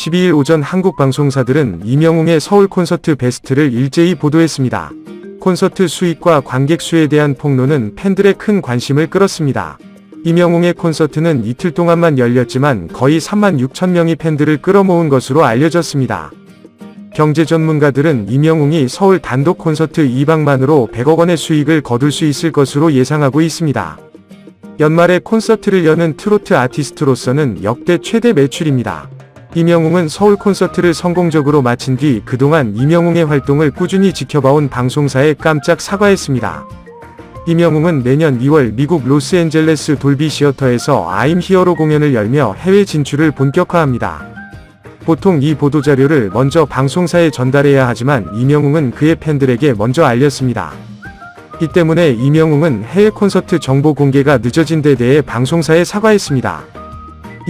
12일 오전 한국 방송사들은 이명웅의 서울 콘서트 베스트를 일제히 보도했습니다. 콘서트 수익과 관객 수에 대한 폭로는 팬들의 큰 관심을 끌었습니다. 이명웅의 콘서트는 이틀 동안만 열렸지만 거의 3만 6천 명이 팬들을 끌어모은 것으로 알려졌습니다. 경제 전문가들은 이명웅이 서울 단독 콘서트 2박만으로 100억 원의 수익을 거둘 수 있을 것으로 예상하고 있습니다. 연말에 콘서트를 여는 트로트 아티스트로서는 역대 최대 매출입니다. 이명웅은 서울 콘서트를 성공적으로 마친 뒤 그동안 이명웅의 활동을 꾸준히 지켜봐온 방송사에 깜짝 사과했습니다. 이명웅은 내년 2월 미국 로스앤젤레스 돌비 시어터에서 아임 히어로 공연을 열며 해외 진출을 본격화합니다. 보통 이 보도자료를 먼저 방송사에 전달해야 하지만 이명웅은 그의 팬들에게 먼저 알렸습니다. 이 때문에 이명웅은 해외 콘서트 정보 공개가 늦어진 데 대해 방송사에 사과했습니다.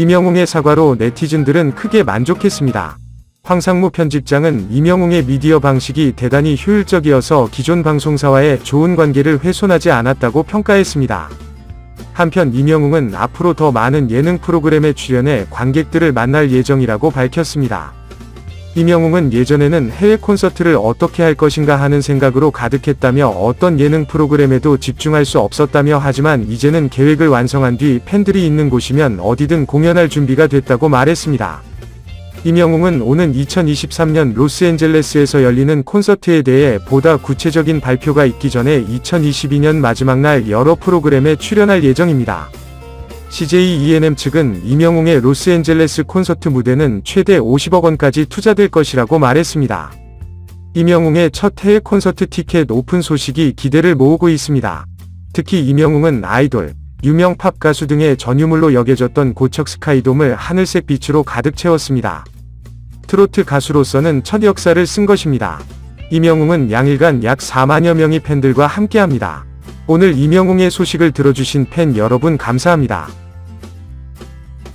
이명웅의 사과로 네티즌들은 크게 만족했습니다. 황상무 편집장은 이명웅의 미디어 방식이 대단히 효율적이어서 기존 방송사와의 좋은 관계를 훼손하지 않았다고 평가했습니다. 한편 이명웅은 앞으로 더 많은 예능 프로그램에 출연해 관객들을 만날 예정이라고 밝혔습니다. 이명웅은 예전에는 해외 콘서트를 어떻게 할 것인가 하는 생각으로 가득했다며 어떤 예능 프로그램에도 집중할 수 없었다며 하지만 이제는 계획을 완성한 뒤 팬들이 있는 곳이면 어디든 공연할 준비가 됐다고 말했습니다. 이명웅은 오는 2023년 로스앤젤레스에서 열리는 콘서트에 대해 보다 구체적인 발표가 있기 전에 2022년 마지막 날 여러 프로그램에 출연할 예정입니다. CJ ENM 측은 이명웅의 로스앤젤레스 콘서트 무대는 최대 50억 원까지 투자될 것이라고 말했습니다. 이명웅의 첫 해외 콘서트 티켓 오픈 소식이 기대를 모으고 있습니다. 특히 이명웅은 아이돌, 유명 팝 가수 등의 전유물로 여겨졌던 고척 스카이돔을 하늘색 빛으로 가득 채웠습니다. 트로트 가수로서는 첫 역사를 쓴 것입니다. 이명웅은 양일간 약 4만여 명의 팬들과 함께합니다. 오늘 이명웅의 소식을 들어주신 팬 여러분 감사합니다.